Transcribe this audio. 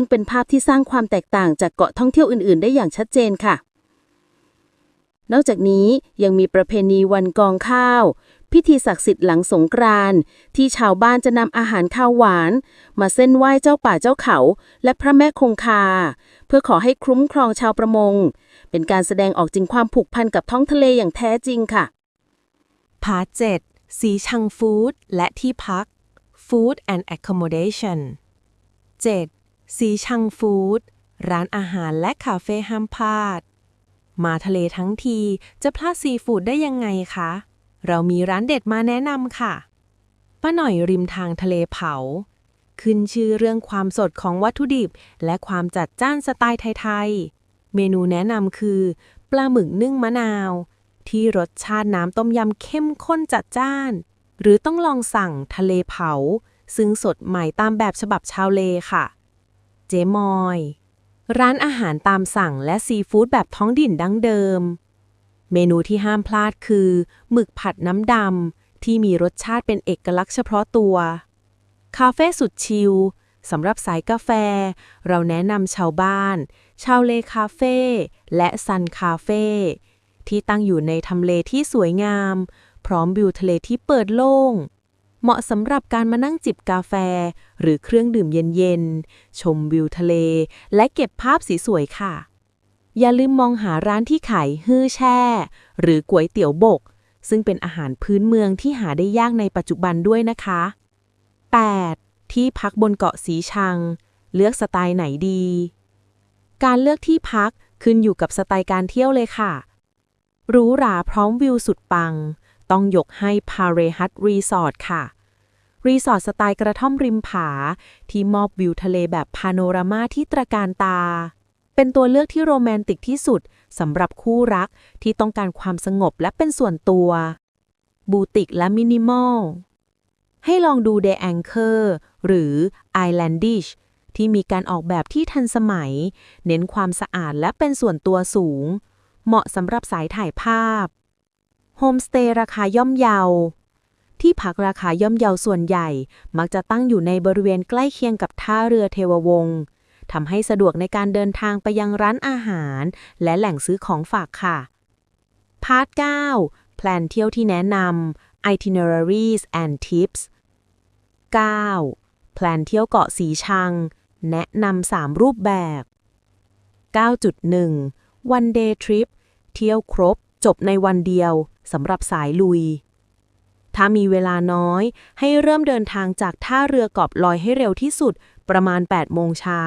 ซึ่งเป็นภาพที่สร้างความแตกต่างจากเกาะท่องเที่ยวอื่น ๆ ได้อย่างชัดเจนค่ะ นอกจากนี้ยังมีประเพณีวันกองข้าว พิธีศักดิ์สิทธิ์หลังสงกรานต์ที่ชาวบ้านจะนำอาหารข้าวหวาน มาเส้นไหว้เจ้าป่าเจ้าเขา และพระแม่คงคา เพื่อขอให้คุ้มครองชาวประมง เป็นการแสดงออกถึงความผูกพันกับท้องทะเลอย่างแท้จริงค่ะพาร์ท7สีชังฟู้ดและที่พัก Food and Accommodation 7. สีชังฟู้ดร้านอาหารและคาเฟ่ห้ามพลาด มาทะเลทั้งทีจะพลาดซีฟู้ดได้ยังไงคะ เรามีร้านเด็ดมาแนะนำค่ะ ป้าหน่อยริมทางทะเลเผา ขึ้นชื่อเรื่องความสดของวัตถุดิบ และความจัดจ้านสไตล์ไทยๆ เมนูแนะนำคือ ปลาหมึกนึ่งมะนาว ที่รสชาติน้ำต้มยำเข้มข้นจัดจ้าน หรือต้องลองสั่งทะเลเผา ซึ่งสดใหม่ตามแบบฉบับชาวเลค่ะ เจมอย ร้านอาหารตามสั่งและซีฟู้ดแบบท้องถิ่นดั้งเดิม เมนูที่ห้ามพลาดคือหมึกผัดน้ำดำที่มีรสชาติเป็นเอกลักษณ์เฉพาะตัว คาเฟ่สุดชิลสำหรับสายกาแฟ เราแนะนำชาวบ้าน ชาวเลคาเฟ่และซันคาเฟ่ที่ตั้งอยู่ในทำเลที่สวยงาม พร้อมวิวทะเลที่เปิดโล่ง เหมาะสำหรับการมานั่งจิบกาแฟ หรือเครื่องดื่มเย็นๆ ชมวิวทะเล และเก็บภาพสีสวยค่ะ อย่าลืมมองหาร้านที่ขายฮื้อแช่ หรือก๋วยเตี๋ยวบก ซึ่งเป็นอาหารพื้นเมืองที่หาได้ยากในปัจจุบันด้วยนะคะ 8. ที่พักบนเกาะสีชัง เลือกสไตล์ไหนดี การเลือกที่พักขึ้นอยู่กับสไตล์การเที่ยวเลยค่ะหรูหราพร้อมวิวสุดปัง ต้องยกให้พาเรฮัตรีสอร์ทค่ะ รีสอร์ทสไตล์กระท่อมริมผา ที่มอบวิวทะเลแบบพาโนรามาที่ตระการตา เป็นตัวเลือกที่โรแมนติกที่สุดสำหรับคู่รักที่ต้องการความสงบและเป็นส่วนตัว บูติกและมินิมอล ให้ลองดู The Anchor หรือ Islandish ที่มีการออกแบบที่ทันสมัย เน้นความสะอาดและเป็นส่วนตัวสูง เหมาะสำหรับสายถ่ายภาพ โฮมสเตย์ราคาย่อมเยา ที่พักราคาย่อมเยาส่วนใหญ่ มักจะตั้งอยู่ในบริเวณใกล้เคียงกับท่าเรือเทววงศ์ทำให้สะดวกในการเดินทางไปยังร้านอาหาร และแหล่งซื้อของฝากค่ะ พาร์ท 9 แพลนเที่ยวที่แนะนำ itineraries and tips 9. แพลนเที่ยวเกาะสีชัง แนะนำ3รูปแบบ 9.1 one day trip เที่ยวครบ จบในวันเดียว สำหรับสายลุย ถ้ามีเวลาน้อย ให้เริ่มเดินทางจากท่าเรือกอบลอยให้เร็วที่สุด ประมาณ 8 โมงเช้า